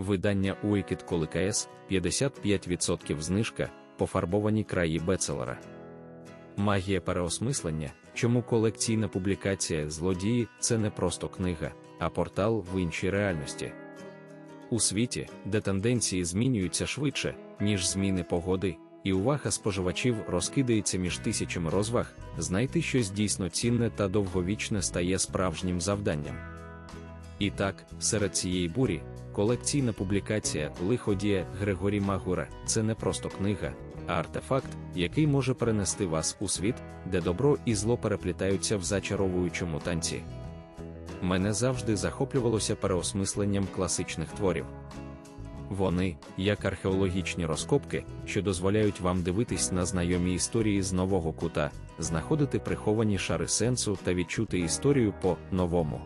Видання Уікет Коликаес 55% знижка, пофарбовані краї бецелера. Магія переосмислення, чому колекційна публікація злодії це не просто книга, а портал в іншій реальності. У світі, де тенденції змінюються швидше, ніж зміни погоди, і увага споживачів розкидається між тисячами розваг, знайти щось дійсно цінне та довговічне стає справжнім завданням. І так, серед цієї бурі, колекційна публікація Лиходія Григорі Магура це не просто книга, а артефакт, який може перенести вас у світ, де добро і зло переплітаються в зачаровуючому танці. Мене завжди захоплювалося переосмисленням класичних творів. Вони, як археологічні розкопки, що дозволяють вам дивитись на знайомі історії з нового кута, знаходити приховані шари сенсу та відчути історію по-новому.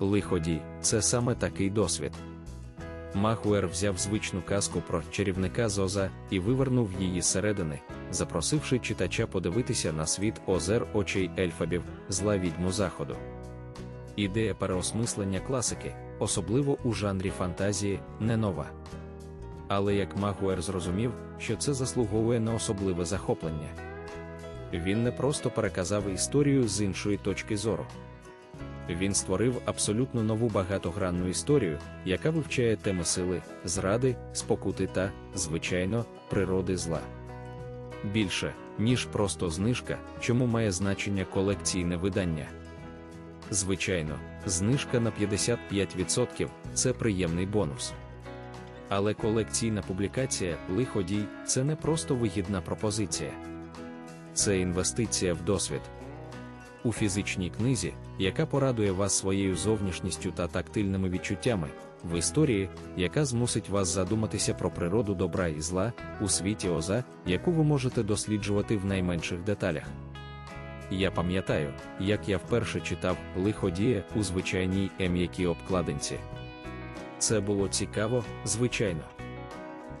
Лиходій це саме такий досвід. Махуер взяв звичну казку про чарівника Зоза і вивернув її зсередини, запросивши читача подивитися на світ озер очей ельфабів, зла відьму заходу. Ідея переосмислення класики, особливо у жанрі фантазії, не нова. Але як Магуер зрозумів, що це заслуговує на особливе захоплення. Він не просто переказав історію з іншої точки зору. Він створив абсолютно нову багатогранну історію, яка вивчає теми сили, зради, спокути та, звичайно, природи зла. Більше, ніж просто знижка, чому має значення колекційне видання. Звичайно, знижка на 55% це приємний бонус. Але колекційна публікація лиходій це не просто вигідна пропозиція, це інвестиція в досвід. У фізичній книзі, яка порадує вас своєю зовнішністю та тактильними відчуттями, в історії, яка змусить вас задуматися про природу добра і зла, у світі оза, яку ви можете досліджувати в найменших деталях. Я пам'ятаю, як я вперше читав лиходія у звичайній ем'якій обкладинці. Це було цікаво, звичайно.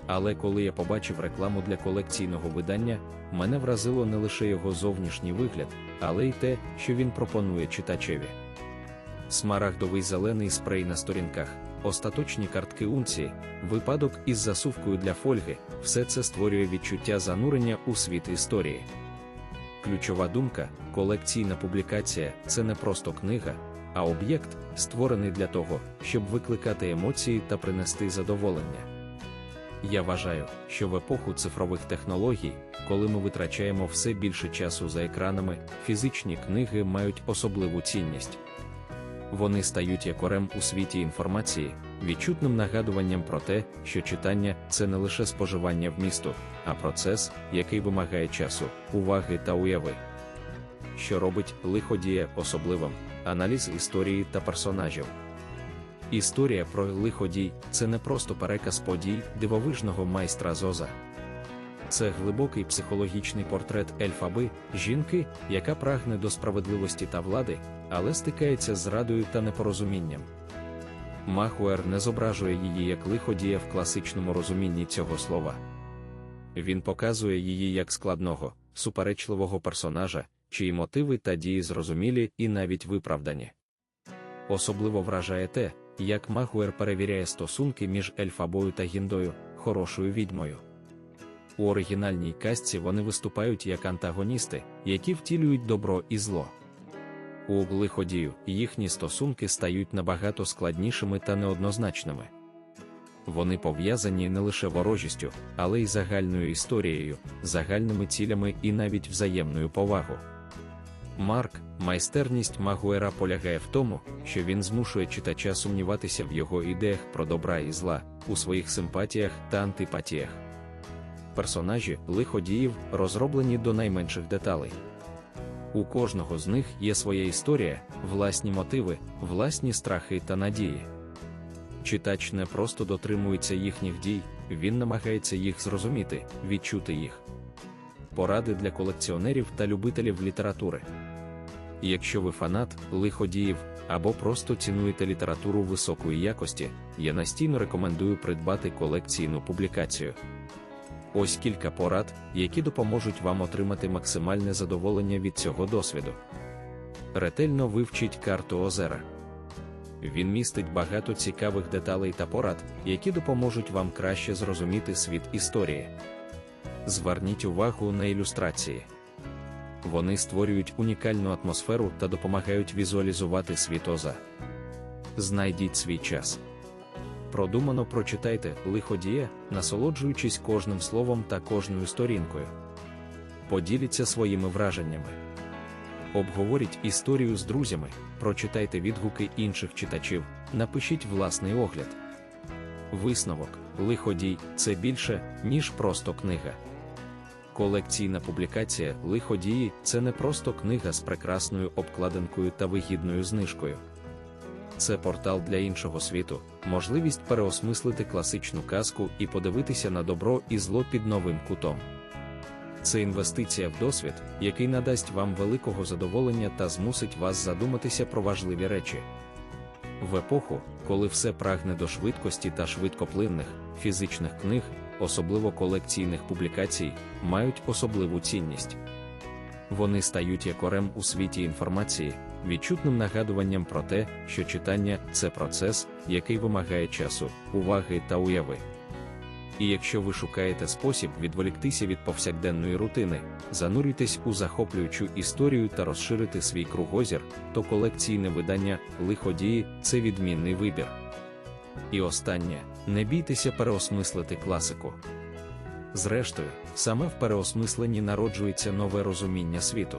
Але коли я побачив рекламу для колекційного видання, мене вразило не лише його зовнішній вигляд, але й те, що він пропонує читачеві. Смарагдовий зелений спрей на сторінках, остаточні картки унції, випадок із засувкою для фольги, все це створює відчуття занурення у світ історії. Ключова думка, колекційна публікація це не просто книга, а об'єкт, створений для того, щоб викликати емоції та принести задоволення. Я вважаю, що в епоху цифрових технологій, коли ми витрачаємо все більше часу за екранами, фізичні книги мають особливу цінність. Вони стають якорем у світі інформації, відчутним нагадуванням про те, що читання це не лише споживання вмісту, а процес, який вимагає часу, уваги та уяви. Що робить лиходія особливим, аналіз історії та персонажів. Історія про лиходій це не просто переказ подій дивовижного майстра Зоза. Це глибокий психологічний портрет ельфаби, жінки, яка прагне до справедливості та влади, але стикається з радою та непорозумінням. Махуер не зображує її як лиходія в класичному розумінні цього слова. Він показує її як складного, суперечливого персонажа, чиї мотиви та дії зрозумілі і навіть виправдані. Особливо вражає те, як Магуер перевіряє стосунки між ельфабою та гіндою, хорошою відьмою. У оригінальній казці вони виступають як антагоністи, які втілюють добро і зло. У лиходію їхні стосунки стають набагато складнішими та неоднозначними. Вони пов'язані не лише ворожістю, але й загальною історією, загальними цілями і навіть взаємною повагою. Марк, майстерність Магуера полягає в тому, що він змушує читача сумніватися в його ідеях про добра і зла, у своїх симпатіях та антипатіях. Персонажі лиходіїв розроблені до найменших деталей. У кожного з них є своя історія, власні мотиви, власні страхи та надії. Читач не просто дотримується їхніх дій, він намагається їх зрозуміти, відчути їх. Поради для колекціонерів та любителів літератури. Якщо ви фанат лиходіїв або просто цінуєте літературу високої якості, я настійно рекомендую придбати колекційну публікацію. Ось кілька порад, які допоможуть вам отримати максимальне задоволення від цього досвіду. Ретельно вивчіть карту озера. Він містить багато цікавих деталей та порад, які допоможуть вам краще зрозуміти світ історії. Зверніть увагу на ілюстрації. Вони створюють унікальну атмосферу та допомагають візуалізувати світ Оза. Знайдіть свій час. Продумано прочитайте лиходія, насолоджуючись кожним словом та кожною сторінкою. Поділіться своїми враженнями. Обговоріть історію з друзями, прочитайте відгуки інших читачів, напишіть власний огляд. Висновок Лиходій це більше, ніж просто книга. Колекційна публікація Лиходії це не просто книга з прекрасною обкладинкою та вигідною знижкою. Це портал для іншого світу, можливість переосмислити класичну казку і подивитися на добро і зло під новим кутом. Це інвестиція в досвід, який надасть вам великого задоволення та змусить вас задуматися про важливі речі. В епоху, коли все прагне до швидкості та швидкоплинних, фізичних книг, особливо колекційних публікацій, мають особливу цінність. Вони стають якорем у світі інформації, відчутним нагадуванням про те, що читання це процес, який вимагає часу, уваги та уяви. І якщо ви шукаєте спосіб відволіктися від повсякденної рутини, занурюйтесь у захоплюючу історію та розширити свій кругозір, то колекційне видання лиходії це відмінний вибір. І останнє не бійтеся переосмислити класику. Зрештою, саме в переосмисленні народжується нове розуміння світу.